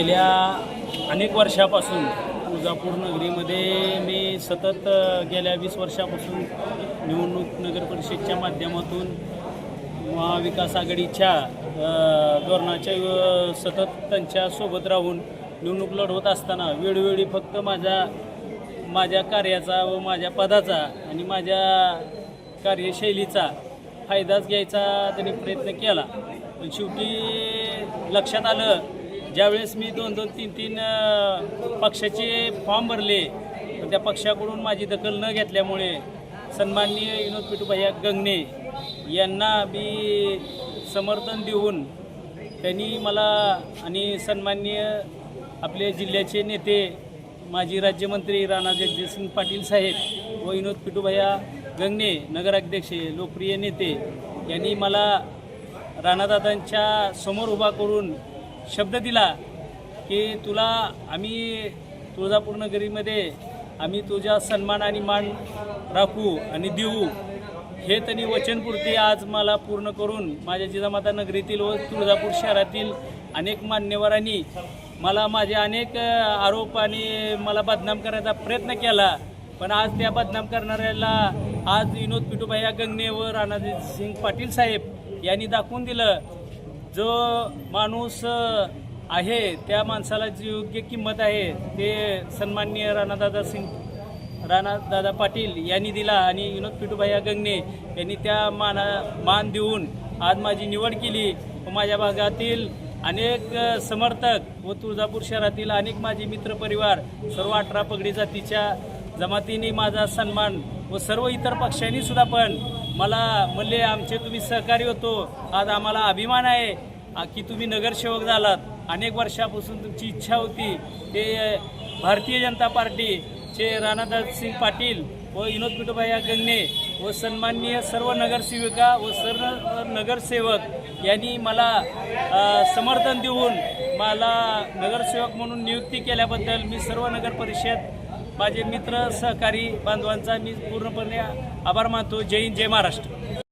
गेल्या अनेक वर्षापासून तुळजापूर नगरीमध्ये मी सतत गेल्या वीस वर्षापासून निवडणूक नगर परिषदच्या माध्यमातून महाविकास आघाडीच्या धोरणाच्या सतत त्यांच्यासोबत राहून निवडणूक लढवत असताना वेळोवेळी फक्त माझ्या माझ्या कार्याचा व माझ्या पदाचा आणि माझ्या कार्यशैलीचा फायदाच घ्यायचा त्यांनी प्रयत्न केला. पण शेवटी लक्षात आलं ज्यावेळेस मी दोन दोन तीन तीन पक्षाचे फॉर्म भरले पण त्या पक्षाकडून माझी दखल न घेतल्यामुळे सन्माननीय विनोद पिटूभाई गंगणे यांना मी समर्थन देऊन त्यांनी मला आणि सन्माननीय आपले जिल्ह्याचे नेते माजी राज्यमंत्री राणा जगजितसिंग पाटील साहेब व विनोद पिटूभाया गंगणे नगराध्यक्ष लोकप्रिय नेते यांनी मला राणादादांच्या समोर उभा करून शब्द दिला की तुला आम्ही तुळजापूर नगरीमध्ये आम्ही तुझ्या सन्मान आणि मान राखू आणि देऊ. हे त्यांनी वचनपूर्ती आज मला पूर्ण करून माझ्या जिजामाता नगरीतील व तुळजापूर शहरातील अनेक मान्यवरांनी मला माझे अनेक आरोप आणि मला बदनाम करण्याचा प्रयत्न केला. पण आज त्या बदनाम करणाऱ्याला आज विनोद पिटूभाई गंगणे व राणाजी सिंग पाटील साहेब यांनी दाखवून दिलं. जो माणूस आहे त्या माणसाला जी योग्य किंमत आहे ते सन्माननीय राणादादा सिंग राणादादा पाटील यांनी दिला आणि विनोद पिटूभाई गंगणे यांनी त्या माना मान देऊन आज माझी निवड केली. व माझ्या भागातील अनेक समर्थक व तुळजापूर शहरातील अनेक माझे मित्रपरिवार सर्व अठरा पगडी जातीच्या जमातीने माझा सन्मान व सर्व इतर पक्षांनी सुद्धा पण मला म्हणले आमचे तुम्ही सहकारी होतो. आज आम्हाला अभिमान आहे की तुम्ही नगरसेवक झालात. अनेक वर्षापासून तुमची इच्छा होती. ते भारतीय जनता पार्टीचे राणादास सिंग पाटील व विनोद पिटूभाई गंगणे व सन्माननीय सर्व नगरसेविका व सर्व नगरसेवक यांनी मला समर्थन देऊन मला नगरसेवक म्हणून नियुक्ती केल्याबद्दल मी सर्व नगर परिषद माझे मित्र सहकारी बांधवांचा मी पूर्णपणे आभार मानतो. जय हिंद जय महाराष्ट्र.